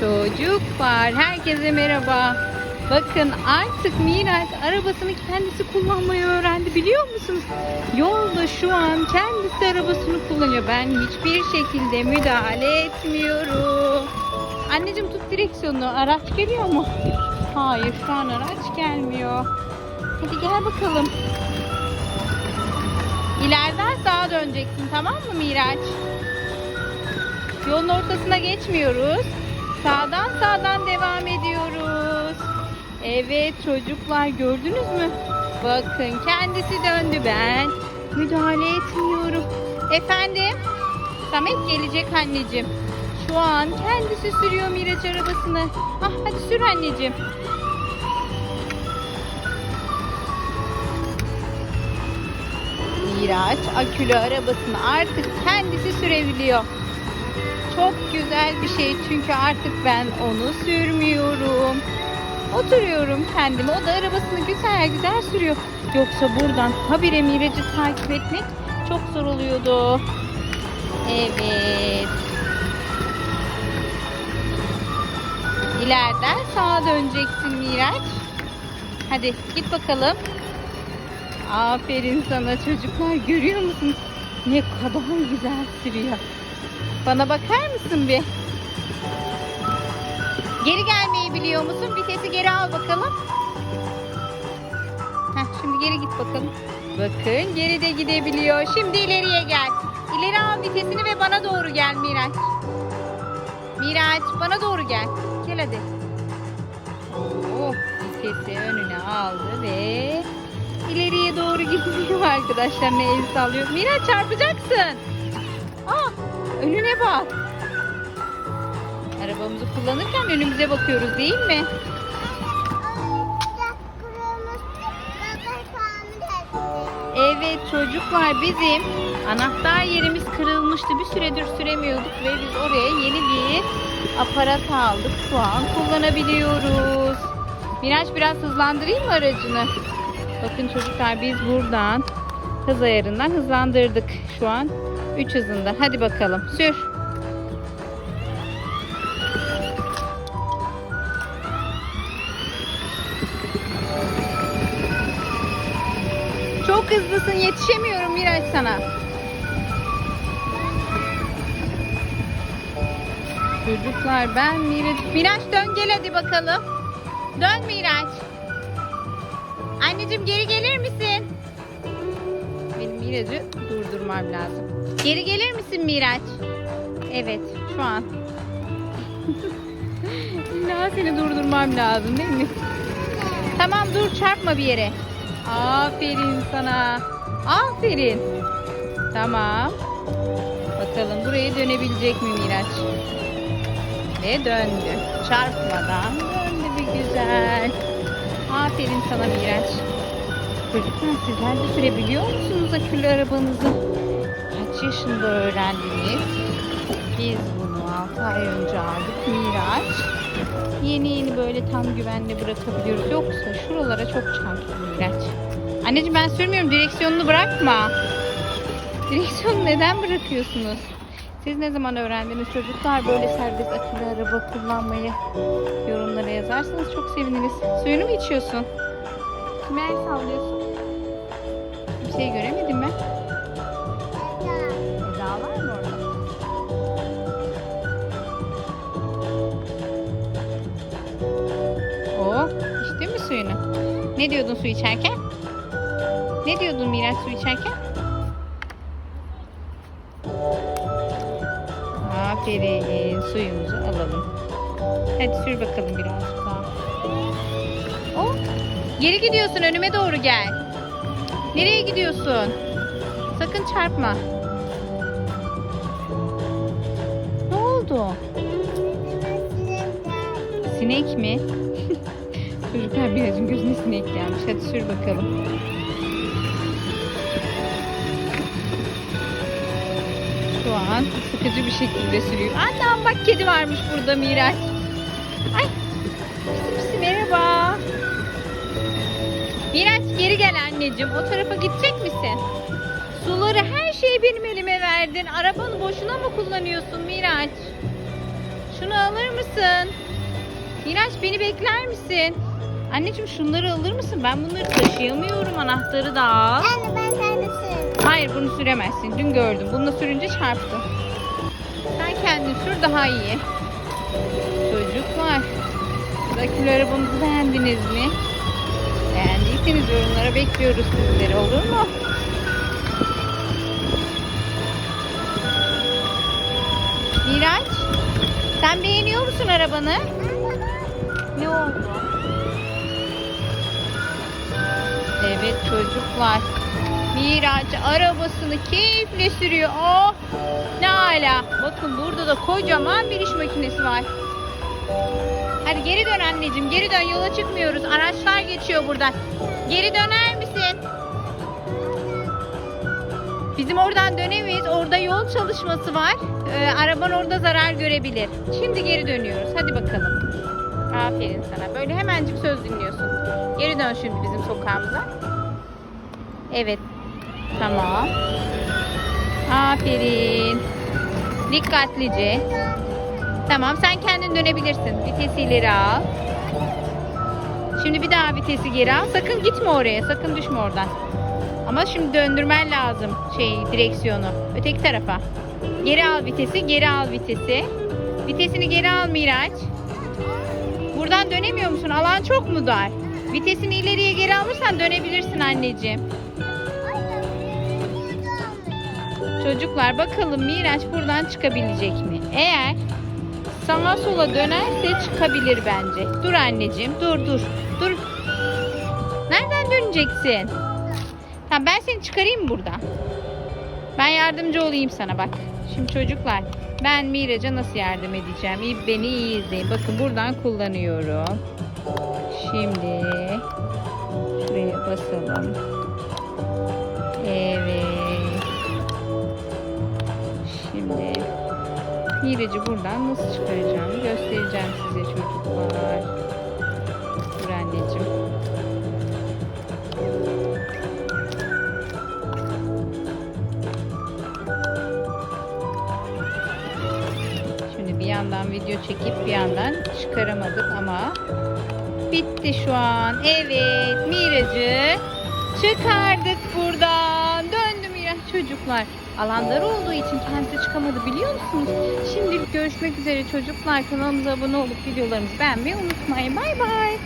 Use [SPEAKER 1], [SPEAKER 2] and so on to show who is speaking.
[SPEAKER 1] Çocuklar herkese merhaba. Bakın artık Miraç arabasını kendisi kullanmayı öğrendi biliyor musunuz? Yolda şu an kendisi arabasını kullanıyor. Ben hiçbir şekilde müdahale etmiyorum. Anneciğim tut direksiyonu. Araç geliyor mu? Hayır şu an araç gelmiyor. Hadi gel bakalım. İleriden sağa döneceksin tamam mı Miraç? Yolun ortasına geçmiyoruz. Sağdan sağdan devam ediyoruz. Evet çocuklar gördünüz mü? Bakın kendisi döndü ben. Müdahale etmiyorum. Efendim? Samet gelecek anneciğim. Şu an kendisi sürüyor Miraç arabasını. Ah hadi sür anneciğim. Miraç akülü arabasını artık kendisi sürebiliyor. Çok güzel bir şey çünkü artık ben onu sürmüyorum. Oturuyorum kendime. O da arabasını güzel güzel sürüyor. Yoksa buradan habire Miraç'ı takip etmek çok zor oluyordu. Evet. İleriden sağa döneceksin Miraç. Hadi git bakalım. Aferin sana çocuklar. Görüyor musunuz? Ne kadar güzel sürüyor. Bana bakar mısın bir? Geri gelmeyi biliyor musun? Vitesi geri al bakalım. Heh, şimdi geri git bakalım. Bakın geri de gidebiliyor. Şimdi ileriye gel. İleri al vitesini ve bana doğru gel Miraç. Miraç bana doğru gel. Gel hadi. Oh, vitesi önüne aldı ve ileriye doğru gidiyor arkadaşlar. Ne el sallıyor. Miraç çarpacaksın. Aa, önüne bak. Arabamızı kullanırken önümüze bakıyoruz değil mi? Evet çocuklar bizim anahtar yerimiz kırılmıştı. Bir süredir süremiyorduk ve biz oraya yeni bir aparat aldık. Şu an kullanabiliyoruz. Miraç biraz hızlandırayım mı aracını? Bakın çocuklar biz buradan hız ayarından hızlandırdık. Şu an 3 hızında. Hadi bakalım sür. Çok hızlısın yetişemiyorum Miraç sana. Çocuklar ben Miraç. Miraç dön gel hadi bakalım. Dön Miraç. Anneciğim geri gelir misin? Benim Miraç'ı durdurmam lazım. Geri gelir misin Miraç? Evet şu an. İlla seni durdurmam lazım değil mi? Tamam dur çarpma bir yere. Aferin sana. Aferin. Tamam. Bakalım buraya dönebilecek mi Miraç? Ve döndü. Çarpmadan döndü bir güzel. Aferin sana Miraç. Çocuklar sizler de sürebiliyor musunuz akülü arabanızı? Yaşında öğrendiniz? Biz bunu 6 ay önce aldık Miraç. Yeni yeni böyle tam güvenle bırakabiliyoruz. Yoksa şuralara çok çarpıyor Miraç. Anneciğim ben sürmüyorum. Direksiyonunu bırakma. Direksiyonu neden bırakıyorsunuz? Siz ne zaman öğrendiniz çocuklar böyle serbest akülü araba kullanmayı? Yorumlara yazarsanız çok seviniriz. Suyunu mu içiyorsun? Kime el sallıyorsun? Bir şey göremedim ben. Suyunu? Ne diyordun su içerken? Ne diyordun Miraç su içerken? Aferin. Suyumuzu alalım. Hadi sür bakalım birazcık daha. Oh, geri gidiyorsun. Önüme doğru gel. Nereye gidiyorsun? Sakın çarpma. Ne oldu? Sinek mi? Çocuklar birazcık gözüne sinek gelmiş. Hadi sür bakalım. Şu an sıkıcı bir şekilde sürüyor. Annem bak kedi varmış burada Miraç. Ay. Pisi pisi merhaba. Miraç geri gel anneciğim. O tarafa gidecek misin? Suları her şeyi benim elime verdin. Arabanı boşuna mı kullanıyorsun Miraç? şunu alır mısın? Miraç beni bekler misin? Anneciğim şunları alır mısın? Ben bunları taşıyamıyorum. Anahtarı da al.
[SPEAKER 2] Anne ben kendisi.
[SPEAKER 1] Hayır bunu süremezsin. Dün gördüm. Bununla sürünce çarptın. Sen kendin sür daha iyi. Çocuklar. Buradaki arabamızı beğendiniz mi? Beğendiyseniz yorumlara bekliyoruz sizleri olur mu? Miraç. Sen beğeniyor musun arabanı? Ne oldu? Evet çocuklar. Miraç arabasını keyifle sürüyor. Oh ne ala. Bakın burada da kocaman bir iş makinesi var. Hadi geri dön anneciğim. Geri dön yola çıkmıyoruz. Araçlar geçiyor buradan. Geri döner misin? Bizim oradan dönemeyiz. Orada yol çalışması var. Ee, araban orada zarar görebilir. Şimdi geri dönüyoruz. Hadi bakalım. Aferin sana. Böyle hemencik söz dinliyorsun. Geri dön şimdi bizim sokağımıza. Evet. Tamam. Aferin. Dikkatlice. Tamam sen kendin dönebilirsin. Vitesi ileri al. Şimdi bir daha vitesi geri al. Sakın gitme oraya. Sakın düşme oradan. Ama şimdi döndürmen lazım şey direksiyonu. Öteki tarafa. Geri al vitesi, geri al vitesi. Vitesini geri al Miraç. Buradan dönemiyor musun? Alan çok mu dar? Vitesini ileriye geri alırsan dönebilirsin anneciğim. Çocuklar bakalım Miraç buradan çıkabilecek mi? Eğer sağa sola dönerse çıkabilir bence. Dur anneciğim dur dur. Dur. Nereden döneceksin? Tamam ben seni çıkarayım buradan. Ben yardımcı olayım sana bak. Şimdi çocuklar ben Miraç'a nasıl yardım edeceğim? Beni iyi izleyin. Bakın buradan kullanıyorum. Şimdi şuraya basalım. Miracı buradan nasıl çıkaracağımı göstereceğim size çocuklar. Dur anneciğim. Şimdi bir yandan video çekip bir yandan çıkaramadık ama bitti şu an. Evet Miracı çıkardık buradan. Döndü Miraç çocuklar. Alanlar olduğu için kendisi çıkamadı biliyor musunuz? Şimdilik görüşmek üzere çocuklar. Kanalımıza abone olup videolarımızı beğenmeyi unutmayın. Bay bay.